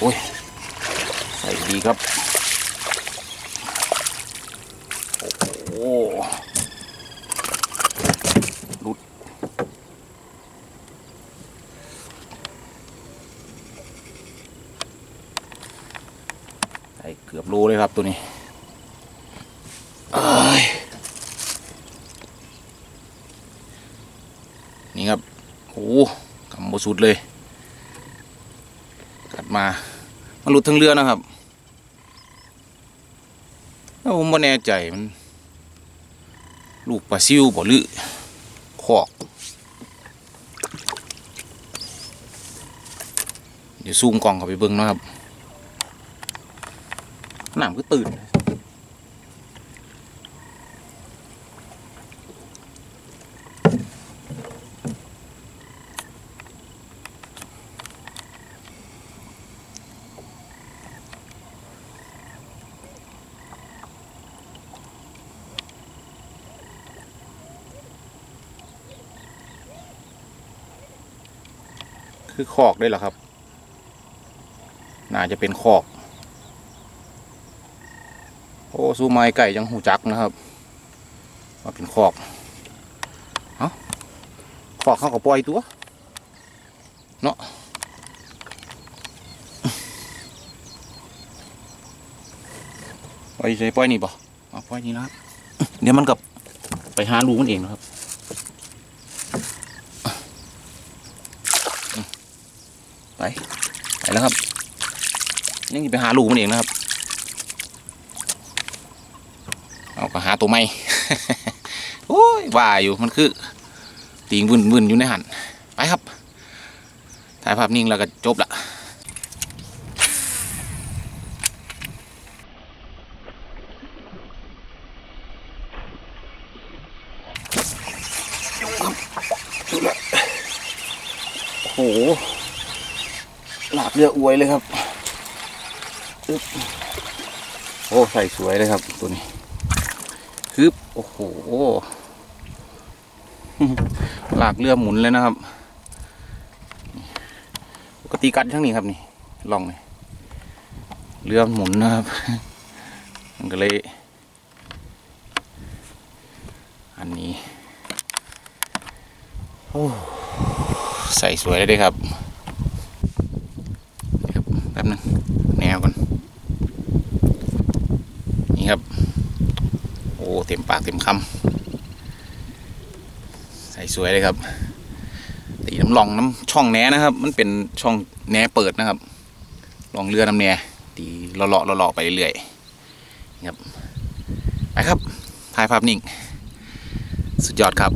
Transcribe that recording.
โอ้ยใส่ดีครับ โอ้โหรุดใส่เกือบโลเลยครับตัวนี้เอ้นี่ครับโอ้กำบสุดเลย มามันหลุดทั้งเรือนะครับแล้วผมไม่แน่ใจมัน ลูกปลาซิวบ่หรือคอกเดี๋ยวซูมกล่องเข้าไปเบิ่งนาะครับน้ำก็ตื่น คือคอกได้หรอครับ น่าจะเป็นคอก โอ้สู้ไม้ไก่ยังหูจักนะครับว่าเป็นคอกเอาคอกเขาก็ปล่อยตัว เนาะปล่อยใส่ปล่อยนี่บ่เอาปล่อยนี่นะครับ เดี๋ยวมันกับไปหาลูกมันเองนะครับ ไปไปแล้วครับยังจะไปหาลูกมันเองนะครับ เอาก็หาตัวไม่โอ้ยว่าอยู่มันคือตีงวุ่นวุ่นอยู่ในหันไปครับถ่ายภาพนิ่งแล้วก็จบละโอ้โห หลากเรืออวยเลยครับอโอ้ใส่สวยเลยครับตัวนี้คืบโอ้โหหลากเรือหมุนเลยนะครับปกติกัดช่างนี้ครับนี่ลองนี่เรือหมุนนะครับมันก็เลยอันนี้โอ้ใส่สวยเลยครับ นึงแนวก่อนนี่ครับ โอ้เต็มปากเต็มคำใส่สวยเลยครับตีน้ำลองน้ำช่องแหนนะครับ มันเป็นช่องแหนเปิดนะครับ ลองเรือน้ำแหนตีเลาะๆเลาะๆไปเรื่อยๆนะครับไปครับถ่ายภาพนิ่ง สุดยอดครับ